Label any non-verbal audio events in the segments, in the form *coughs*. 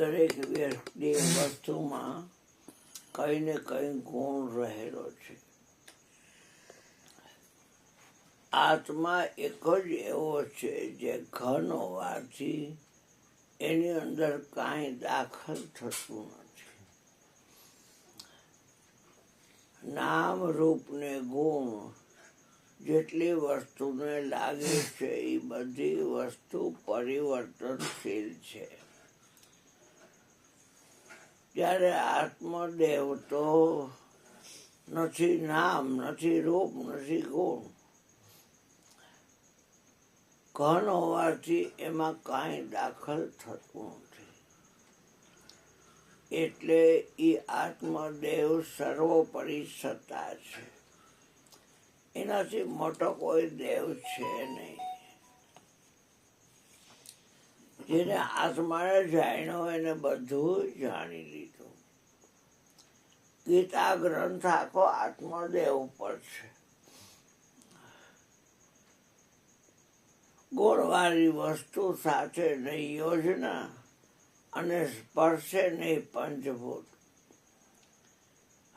દરેક વ્યક્તિ વસ્તુમાં કઈ ને કઈ ગુણ રહેલો છે. આત્મા એક જ એવો છે જે ઘન હોવાથી એની અંદર કાંઈ દાખલ થતું નથી. નામ, રૂપ ને ગુણ જેટલી વસ્તુને લાગે છે એ બધી વસ્તુ પરિવર્તનશીલ છે. જ્યારે આત્મદેવ તો નથી નામ, નથી રૂપ, નથી ગુણ. ઘન હોવાથી એમાં કાંઈ દાખલ થતું નથી. એટલે એ આત્મદેવ સર્વોપરી સત્તા છે. એનાથી મોટો કોઈ દેવ છે નહીં. જેને આત્માને જાણ્યો એને બધું જાણી લીધું. ગીતા ગ્રંથ આખો આત્મદેવ પર છે. ગોળવાળી વસ્તુ સાથે નહીં યોજના અને સ્પર્શે નહીં પંચભૂત.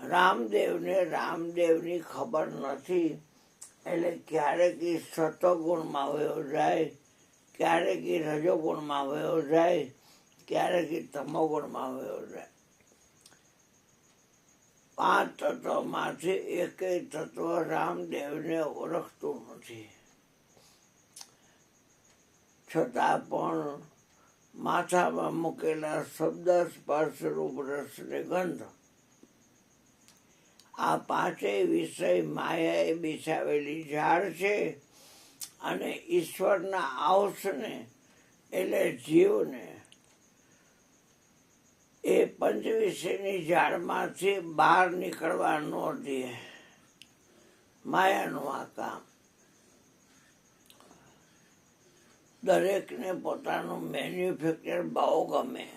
રામદેવને રામદેવની ખબર નથી એટલે ક્યારેક એ સતોગુણમાં વયો જાય ક્યારેક એ રજોગુણમાં વયો જાય, ક્યારેક એ તમોગુણમાં વયો જાય. પાંચ તત્વમાંથી એકેય તત્વ રામદેવને ઓળખતું નથી. છતાં પણ માથામાં મૂકેલા શબ્દ સ્પર્શ રૂપ રસ ને ગંધ, આ પાંચેય વિષય માયાએ બિછાવેલી ઝાડ છે અને ઈશ્વરના આવશને એટલે જીવને એ પંચ વિષયની ઝાડમાંથી બહાર નીકળવા ન દે. માયાનું આ કામ. દરેકને પોતાનું મેન્યુફેક્ચર બહુ ગમે.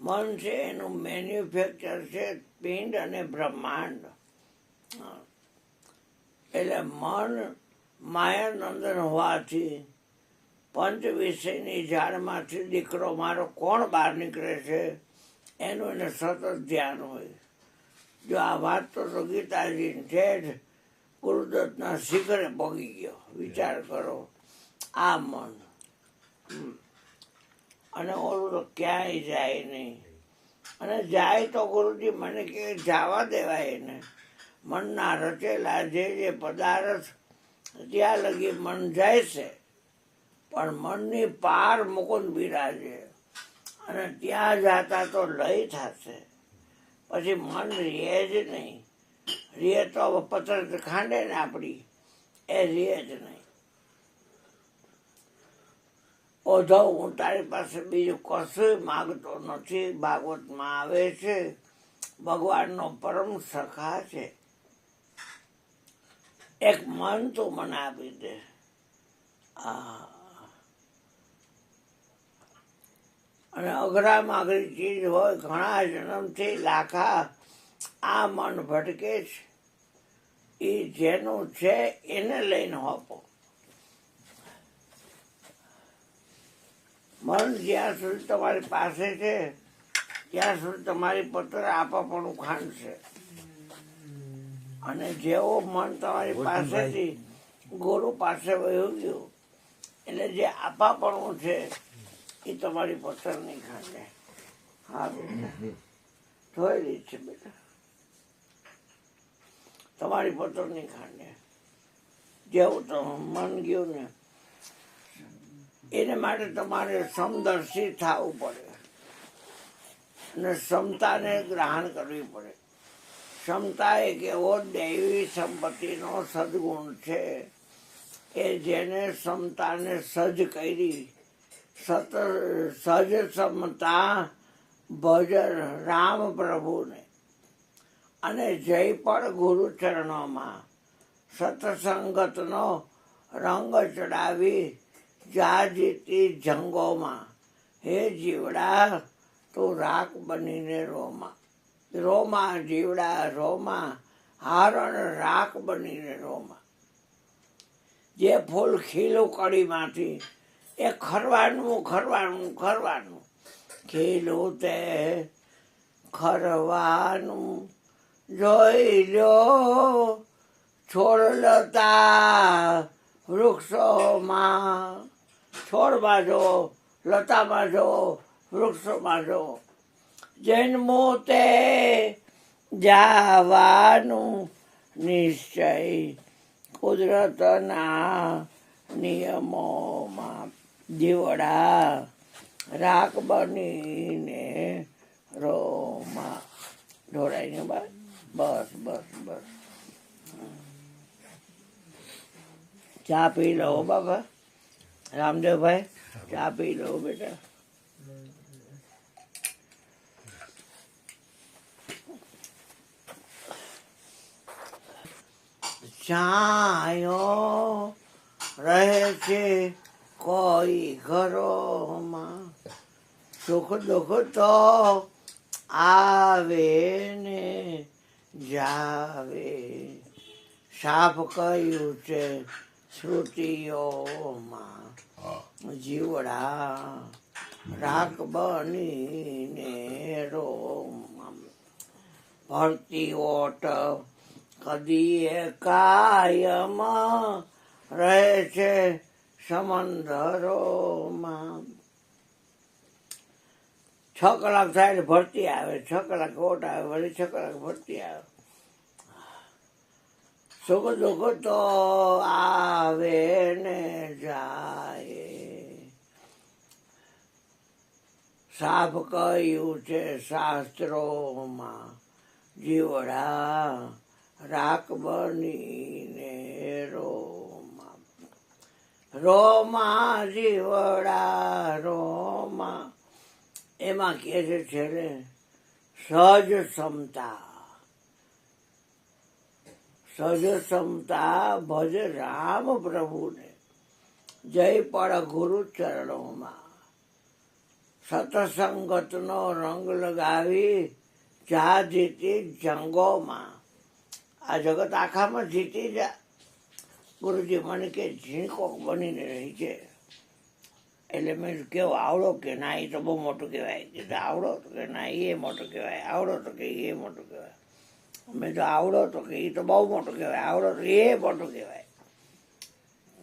મન છે એનું મેન્યુફેક્ચર છે, પિંડ અને બ્રહ્માંડ. એટલે મન માયાનંદન હોવાથી પંચ વિષયની ઝાડમાંથી દીકરો મારો કોણ બહાર નીકળે છે, એનું એને સતત ધ્યાન હોય. જો આ વાત તો ગીતાજી જ ગુરુદત્તના શિખરે પગી ગયો. વિચાર કરો, આ મન. અને ઓલું તો ક્યાંય જાય નહીં. અને જાય તો ગુરુજી મને કે જવા દેવાય એને. મનના રચેલા જે જે પદાર્થ ત્યાં લગી મન જાય છે, પણ મનની પાર મુકુંદ બિરાજે. અને ત્યાં જાતા તો લય થશે. પછી મન રિયે જ નહીં. રીએ તો પતર ખાંડે ને આપણી એ રીએ જ નહીં. ઓધો હું તારી પાસે બીજું કશું માગતો નથી. ભાગવતમાં આવે છે, ભગવાનનો પરમ સખા છે. એક મન તો મને આપી દે. અને અઘરામાં અઘરી ચીજ હોય, ઘણા જન્મથી લાખા આ મન ભટકે છે. એ જેનું છે, એને લઈને હોપો. મન જ્યાં સુધી તમારી પાસે છે, ત્યાં સુધી તમારી પત્ર ખાંડ છે. અને જેવો મન તમારી પાસેથી ગુરુ પાસે વહ્યું ગયું એટલે જે આપાપણું છે એ તમારી નહીં ખાંડે હા બેટા ધોઈ રીત છે બેટા. તમારી પથ્થર નહીં ખાંડે જેવું તો મન ગયું ને એને માટે તમારે સમદર્શી થવું પડે. અને ક્ષમતાને ગ્રહણ કરવી પડે. ક્ષમતા એક એવો દૈવી સંપત્તિનો સદગુણ છે કે જેને ક્ષમતાને સજ્જ કરી, સત, સજ ક્ષમતા ભજન રામ પ્રભુને. અને જય પણ ગુરુ ચરણોમાં સત્સંગતનો રંગ ચડાવી જાજીતી જંગોમાં. હે જીવડા, તું રાખ બનીને રોમાં. રોમાં જીવડા, રોમાં હારણ, રાખ બનીને રોમાં. જે ફૂલ ખીલું કડીમાંથી, એ ખરવાનું ખરવાનું ખરવાનું. ખીલું તે ખરવાનું જોઈ લો છોડ લતા વૃક્ષોમાં. છોડમાં જો, લતામાં જો, વૃક્ષોમાં જો. જન્મો તે જાવાનું નિશ્ચય. કુદરતના નિયમોમાં જીવડા રાખ બનીને રોમાં. ઢોળાઈને બસ બસ બસ બસ. ચા પી લો બાબા રામદેવભાઈ, ચા પી લો બેટા. છાયો રહે છે કોઈ ઘરોમાં. સુખ દુઃખ તો આવે ને જાવે. સાફ કહ્યું છે શ્રુતિઓમાં જીવડા રાખ બનીને રોમાં. ભરતી ઓટ કદીએ કાયમાં રહે છે સમંદરોમાં. છ કલાક થાય એટલે ભરતી આવે, છ કલાક ઓટ આવે, વળી છ કલાક ભરતી આવે. સુખ દુઃખ તો આવે ને જાય. સાફ કહ્યું છે શાસ્ત્રોમાં? જીવડા રાખ બનીને રોમાં. જીવડા, રોમા. એમાં કહે છે છેલ્લે સહજ ક્ષમતા સહજ ક્ષમતા ભજ રામ પ્રભુને. જય પડ ગુરુ ચરણોમાં સતસંગતનો રંગ લગાવી જા જીતી જંગોમાં. આ જગત આખામાં જીતી જ. ગુરુજી મને કે ઝીણકોક બનીને રહી છે. એટલે મેં કેવો આવડો કે ના, એ તો બહુ મોટું કહેવાય. કીધું, આવડો તો કે ના, એ મોટું કહેવાય. આવડો તો કે એ મોટું કહેવાય. મેં તો આવડો તો કે એ તો બહુ મોટું કહેવાય. આવડો તો એ મોટું કહેવાય.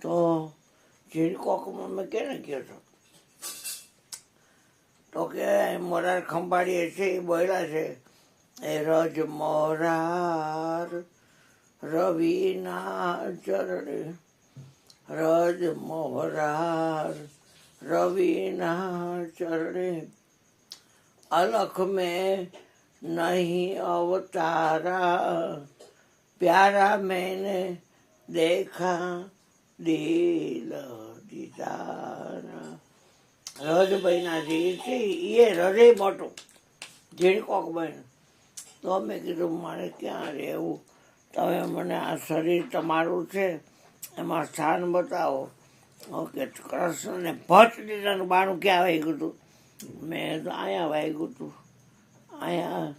તો ઝીણકોકમાં મેં કેને કહ્યો છો તો કે મોરાર ખંભાળીએ છે, એ બોલ્યા છે. એ રજ મોરાર રવિના ચરણે રજ મોરાર રવિના ચરણે અલખ મેં નહીં અવતારા પ્યારા मैंने देखा દિલ દીદારા રજભાઈના જે છે એ હૃદય મોટું ઝીણકોક બહેન તો મેં કીધું મારે ક્યાં રહેવું? તમે મને આ શરીર તમારું છે, એમાં સ્થાન બતાવો. ઓકે, કૃષ્ણને ભટ્ટ દીધાનું બાણું ક્યાં વાગ્યું હતું? મેં તો અહીંયા વાગ્યું હતું. અહીંયા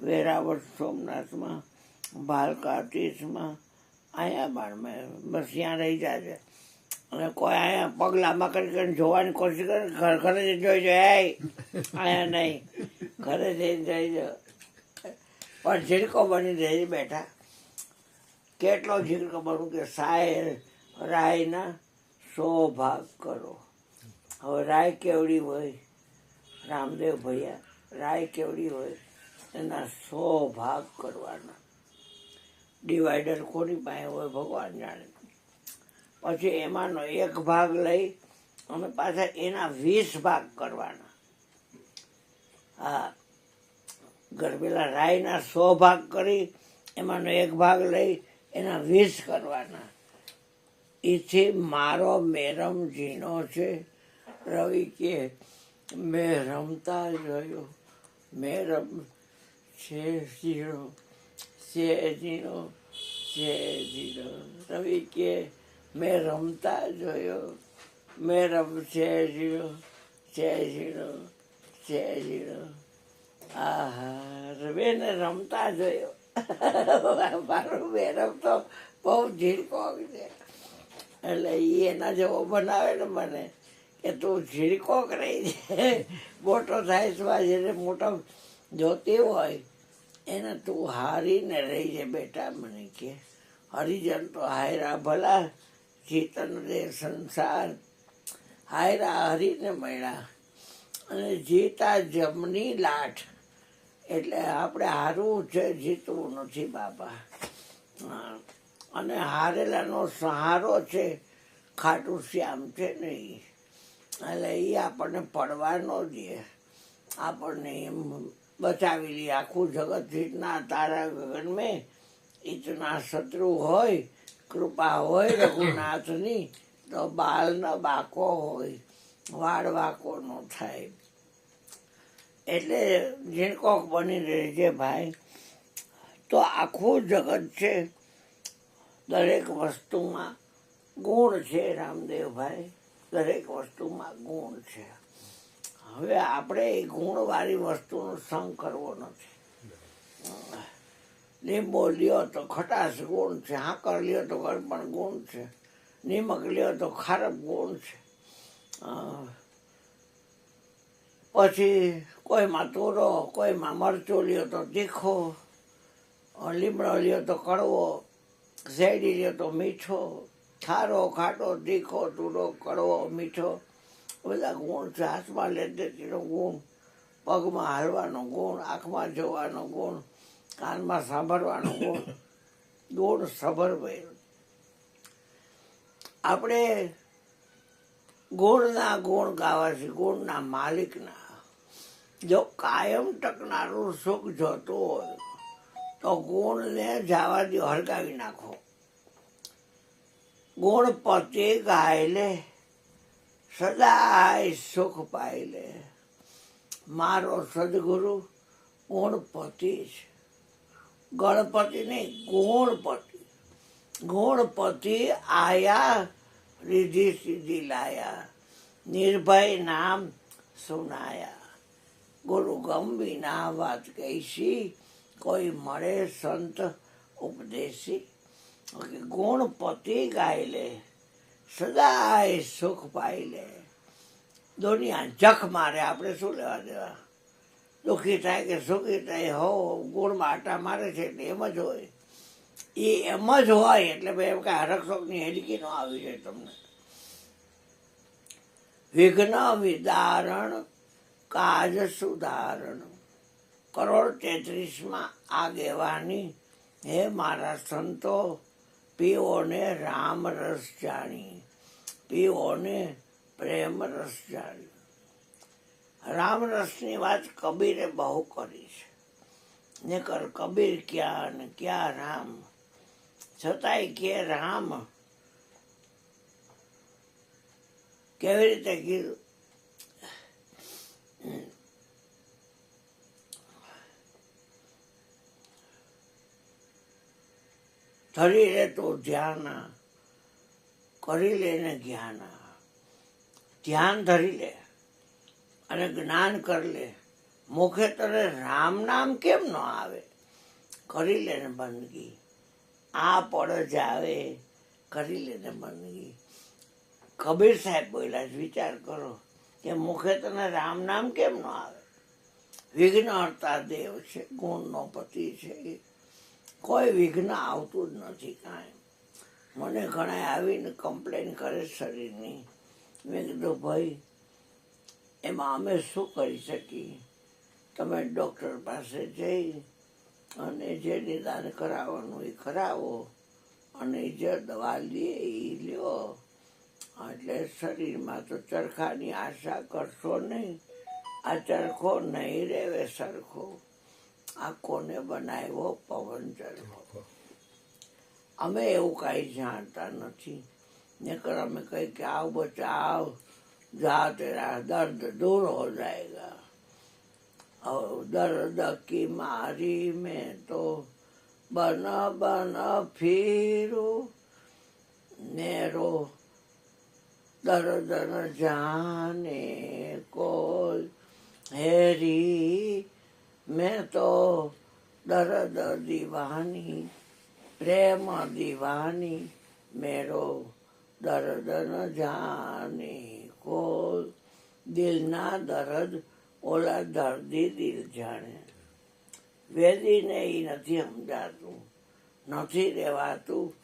વેરાવળ સોમનાથમાં, ભાલકાતીસમાં, અહીંયા બાણ મેં બસ ત્યાં રહી જાય છે. અને કોઈ અહીંયા પગલામાં કરી કરીને જોવાની કોશિશ કરે, ઘર ઘરે જઈને જોઈ જાય અહીંયા નહીં. ઘરે જઈને જઈ જો પણ ઝીણકો બની રહી બેઠા. કેટલો ઝીણકો બનવું કે સાય રાયના સો ભાગ કરો. હવે રાય કેવડી હોય? રામદેવ ભૈયા, રાય કેવડી હોય? એના સો ભાગ કરવાના. ડિવાઈડર કોની પાસે હોય ભગવાન જાણે. પછી એમાંનો એક ભાગ લઈ અમે પાછા એના વીસ ભાગ કરવાના. હા ગરબેલા રાયના સો ભાગ કરી, એમાંનો એક ભાગ લઈ એના વીસ કરવાના. એથી મારો મેરમ ઝીણો છે. રવિ કે, મેં રમતા જોયો મેરમ છે ઝીણો છે ઝીણો છે ઝીણો. રવિ કે, મેં રમતા જોયો મેં રમ છે ઝીણો છે ઝીણો છે ઝીણો. રવેને રમતા જોયો. મારો મેરમ તો બહુ ઝીણકો છે. એટલે એ એના જેવો બનાવે ને મને કે તું ઝીણકો રહી છે મોટો છે જેને મોટો જોતી હોય, એને તું હારીને રહી છે બેટા. મને કે, હરિજન તો હાયરા ભલા, જીતન રે સંસાર. હાયરા હરીને મળ્યા. અને જીતા જમની લાઠ એટલે આપણે હારવું છે, જીતવું નથી બાપા. અને હારેલાનો સહારો છે, ખાટું શ્યામ છે નહીં. એટલે એ આપણને પડવા ન દે આપણને એમ બચાવી લે. આખું જગત જીતના તારા ગગન મેં ઇતના શત્રુ હોય, કૃપા હોય રઘુનાથની, તો બાલ ન બાકો હોય, વાળ વાકો ન થાય. એટલે ઝીણકોક બની રહેજે ભાઈ. તો આખું જગત છે, દરેક વસ્તુમાં ગુણ છે રામદેવભાઈ દરેક વસ્તુમાં ગુણ છે. હવે આપણે એ ગુણવાળી વસ્તુનો સંગ કરવો નથી. લીંબો લ્યો તો ખટાશ ગુણ છે, હાકર લ્યો તો ગળપણ ગુણ છે, નિમક લ્યો તો ખારપ ગુણ છે. પછી કોઈમાં તુરો કોઈમાં મરચું લ્યો તો તીખો લીમડો લ્યો તો કડવો શેરડી લ્યો તો મીઠો ખારો ખાટો તીખો તુરો કડવો મીઠો બધા ગુણ હાથમાં લેતેનો ગુણ પગમાં હાલવાનો ગુણ આંખમાં જોવાનો ગુણ કાનમાં સાંભળવાનો ગુણ *coughs* ગુણ સભર આપણે ગુણના ગુણ ગાવા છે ગુણના માલિકના જો કાયમ ટકનારું સુખ જોતું હોય, તો ગુણને જવા દો હળગાવી નાખો. ગુણ પતિ ગાયલે, સદાય સુખ પાયલે. મારો સદગુરુ ગુણપતિ છે. ગણપતિ નહીં ગુણપતિ ગુણપતિ આયા રીધિ સીધી લાયા નિર્ભય નામ સુનાયા ગુરુ ગંભી ના વાત કહીશી કોઈ મળે સંત ઉપદેશી ગુણ પતિ ગાય લે સદાય સુખ પાઈ લે દુનિયા જખ મારે આપણે શું લેવા દેવા દુઃખી થાય કે સુખી થાય હો ગુણમાં આટા મારે છે એમ જ હોય એ એમ જ હોય, એટલે ભાઈ એમ કાંઈ હરકશોકની હેલિકી ન આવી જાય તમને. વિઘ્ન વિદારણ કાજ સુધારણ કરોડ તેત્રીસમાં આગેવાની, હે મારા સંતો, પીઓને રામ રસ જાણી, પીઓને પ્રેમ રસ જાણી. રામ રસની વાત કબીરે બહુ કરી છે. ને કર કબીર ક્યાં ને ક્યાં રામ? છતાંય કે રામ કેવી રીતે કીધું? ધરી તો ધ્યાન, કરી લે ને જ્ઞાન. ધ્યાન ધરી લે અને જ્ઞાન કરી લે. મુખે તને રામ નામ કેમ ન આવે? કરી લે ને બંદગી. આ પડજ આવે, કરી લે ને કબીર સાહેબ બોલ્યા વિચાર કરો કે મુખે તને રામ નામ કેમ ન આવે? વિઘ્ન હર્તા દેવ છે, ગુણનો પતિ છે કોઈ વિઘ્ન આવતું જ નથી કાંઈ. મને ઘણા આવીને કમ્પ્લેન કરે શરીરની. મેં કીધું, ભાઈ, એમાં અમે શું કરી શકીએ? તમે ડૉક્ટર પાસે જઈ અને જે નિદાન કરાવવાનું એ કરાવો. અને જે દવા લે, એ લ્યો. એટલે શરીરમાં તો ચરખાની આશા કરશો નહીં. આ ચરખો નહીં રહેવે સરખો. આ કોને બનાવ્યો? પવન ચરખો. અમે એવું કાંઈ જાણતા નથી. નકર અમે કહી કે આવ બચાવ જા, તેરા દર્દ દૂર હો જાएगा और दर्द की मारी में तो बना बना फिर। मेरो दर्द न जाने को हेरी। मैं तो दर्द दीवानी, प्रेम दीवानी, मेरो दर्द न जाने को दिल ना दर्द ઓલા દર્દી દિલ જાણે. વેદીને એ નથી સમજાતું. નથી રહેવાતું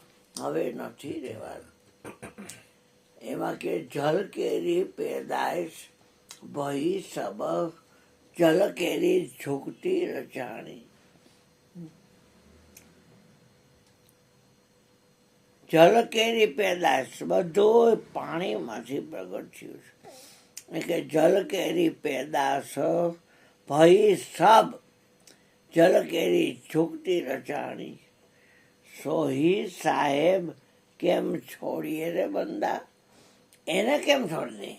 હવે નથી રહેવાતું એમાં કે જલકેરી પેદાશ ભઈ સબક જલકેરી ઝૂકતી રચાણી જલકેરી પેદાશ બધું પાણીમાંથી પ્રગટ થયું છે. કે જલ કેરી પેદાશ, ભઈ સબ. જલ કેરી ઝૂકતી રચાણી. સોહી સાહેબ કેમ છોડીએ રે બંદા? એને કેમ છોડી દે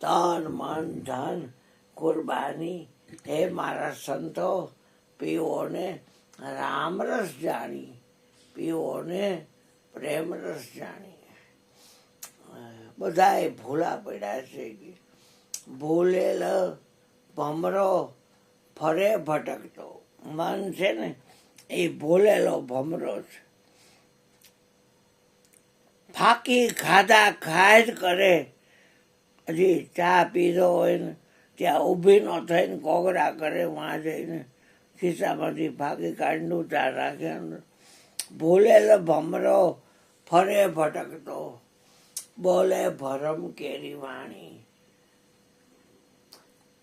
તન મન ધન કુરબાની. હે મારા સંતો, પીઓને રામરસ જાણી. પીઓને પ્રેમરસ જાણી. બધાએ ભૂલા પડ્યા છે ભૂલેલ ભમરો, ફરે ભટકતો. મન છે ને, એ ભૂલેલો ભમરો છે. ફાકી ખાધા ખાય જ કરે. હજી ચા પીધો હોય ને, ત્યાં ઊભી ન થઈને કોગરા કરે વાં જઈને ખિસ્સામાંથી ફાકી કાઢનું ચા રાખે ભૂલેલો ભમરો, ફરે ભટકતો. બોલે ભરમ કેરી વાણી.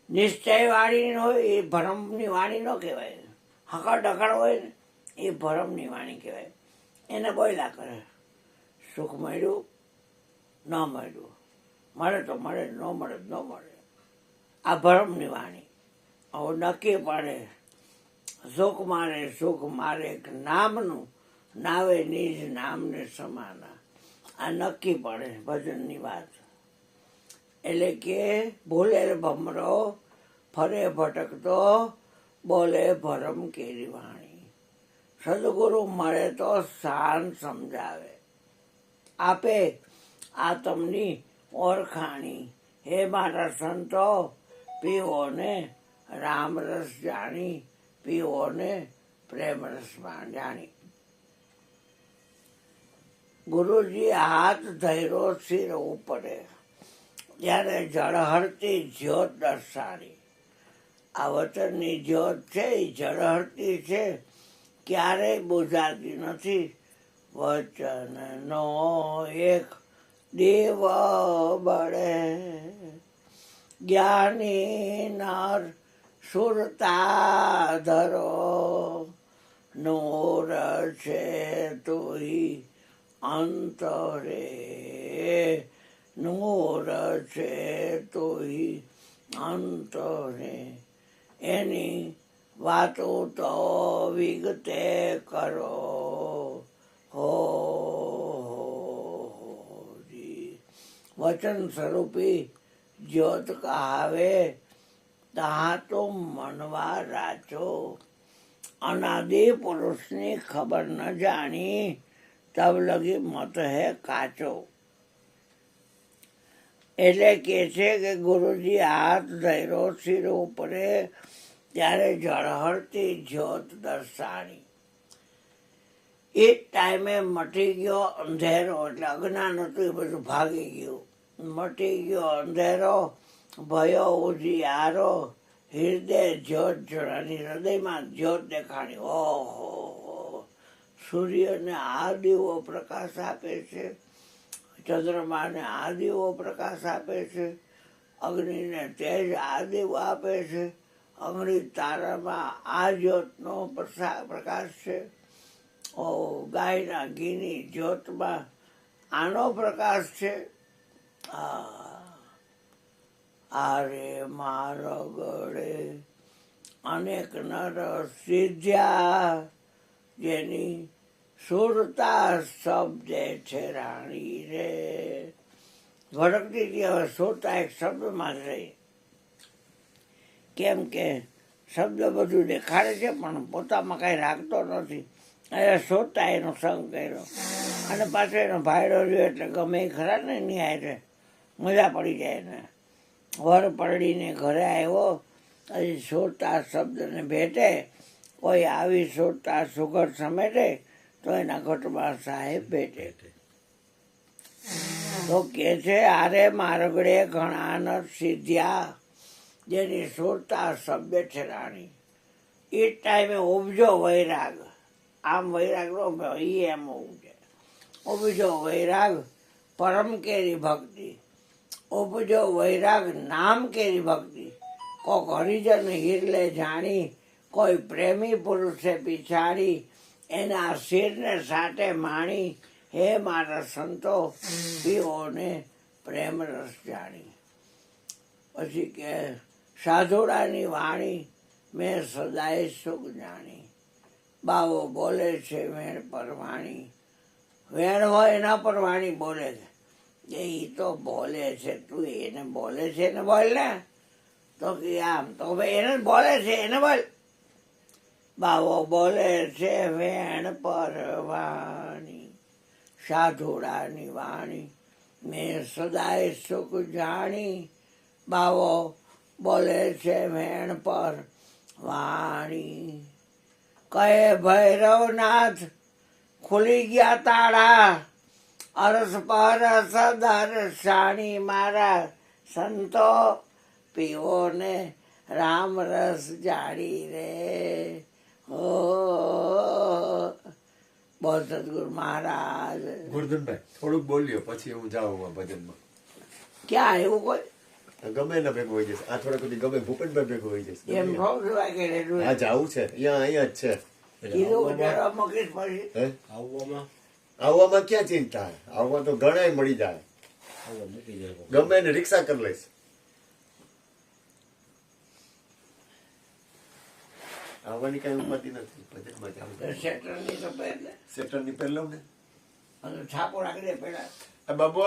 નિશ્ચય વાણી હોય એ ભરમની વાણી ન કહેવાય. હકડ ડકડ હોય ને, એ ભરમની વાણી કહેવાય. એને બોયલા કરે. સુખ મળ્યું, ન મળ્યું. મળે તો મળે, ન મળે ન મળે. આ ભરમની વાણી. હવે નક્કી પડે. સુખ મારે સુખ મારે, એક નામનું નાવે, નિજ નામને સમાના. આ નક્કી પડે ભજનની વાત. એટલે કે ભૂલે ભમરો, ફરે ભટકતો, બોલે ભરમ કેરી વાણી. સદગુરુ મળે તો શાંત સમજાવે. આપે આ તમની ઓળખાણી હે મારા સંતો, પીઓને રામરસ જાણી, પીઓને પ્રેમરસમાં જાણી. ગુરુજી હાથ ધૈરો શિર ઉપડે ત્યારે જળહરતી જ્યોત દર્શાવી. આ વચનની જ્યોત છે એ જળહરતી છે, ક્યારેય બુઝાતી નથી. વચનનો એક દેવ બળે. જ્ઞાની નર સુરતા ધરો. નોર છે તુઈ અંતરે. નૂર છે તુઈ અંતરે. એની વાતો તો વિગતે કરો. હો. વચન સ્વરૂપી જ્યોત કહાવે તા તો મનવા રાચો. અનાદિ પુરુષની ખબર ન જાણી, તબ લગી મત હે કાચો. એટલે કે છે કે ગુરુજી હાથ ધૈરો શિર ઉપરે, ત્યારે ઝળહળતી જ્યોત દર્શાણી એ ટાઈમે મટી ગયો અંધેરો, એટલે અજ્ઞાન હતું, એ બધું ભાગી ગયું. મટી ગયો અંધેરો, ભયો આરો હૃદય જ્યોત જોડાની હૃદયમાં જ્યોત દેખાણી. ઓહો, સૂર્યને આ દીવો પ્રકાશ આપે છે. ચંદ્રમાને આદિવો પ્રકાશ આપે છે, અગ્નિને તેજ આ આપે છે. અગ્નિ તારામાં આ જ્યોતનો પ્રકાશ છે. ઓ, ગાયના ઘીની જ્યોતમાં આનો પ્રકાશ છે. આરે મારો ગળે અનેક નર સિદ્ધ્યા, જેની સુરતા શબ્દ છે રાણી રે. ભડકતી હતી હવે સુરતા એક શબ્દમાં રહી. કેમ કે શબ્દ બધું દેખાડે છે, પણ પોતામાં કાંઈ રાખતો નથી. એટલે સોતા એનો સંગ કર્યો. અને પાછો એનો ભાઈડો રહ્યો એટલે ગમે ખરા ને ન્યાય છે મજા પડી જાય ને. વર પરડીને ઘરે આવ્યો હજી સોતા શબ્દને ભેટે, કોઈ આવી સોતા સુગર સમેટે તો એના ઘટમાં સાહેબ ભેટે તો કે છે આરે મારગડે ઘણા ન સિદ્ધ્યા જેની સુરતા સભ્ય છે રાણી. એ ટાઈમે ઉપજો વૈરાગ. આમ વૈરાગ નો ઈ એમ ઉપજે ઉપજો વૈરાગ પરમ કેરી ભક્તિ. ઉપજો વૈરાગ નામ કેરી ભક્તિ. કોક હરિજન હિરલે જાણી કોઈ પ્રેમી પુરુષે પીછાડી એના શિરને સાથે માણી, હે મારા સંતો પીઓને પ્રેમ રસ જાણી. પછી કે, સાધુડાની વાણી મેં સદાય સુખ જાણી. બાવો બોલે છે વેણ પરવાણી વેણ. હોય એના પરવાણી બોલે છે. એ તો બોલે છે, તું એને બોલે છે એને બોલ ને? તો કે, આમ તો ભાઈ એને બોલે છે, એને બોલ. બાવો બોલે છે વેણ પરવાણી, સાધુડાની વાણી, મેં સદાય સુખ જાણી. બાવો બોલે છે વેણ પર વાણી કહે ભૈરવનાથ, ખુલી ગયા તાળા. અરસ પરસ દર સાણી મારા સંતો, પીઓને રામ રસ જાળી રે. બોલ સદગુરુ મહારાજ. ગુરધનભાઈ થોડુંક બોલ્યો પછી હું જાઉં ભજનમાં. ક્યાં એવું કોઈ? ગમે એના ભેગું હોય જશે આ થોડા સુધી ગમે ભૂપેનભાઈ ભેગું હોય જશે એમ કહેવાય કે હા જાવું છે. અહીંયા અહીંયા જ છે. કીધું આવવામાં આવવામાં? ક્યાં ચિંતા? આવવા તો ઘણાય મળી જાય. ગમે એને રિક્ષા કરી લઈશ. આવવાની કઈ ઉપાધિ નથી. બજેટમાં જાવું સેટરની તો પહેલે. સેટરની પહેર લઉં ને. છાપો રાખી દે આ બાબુ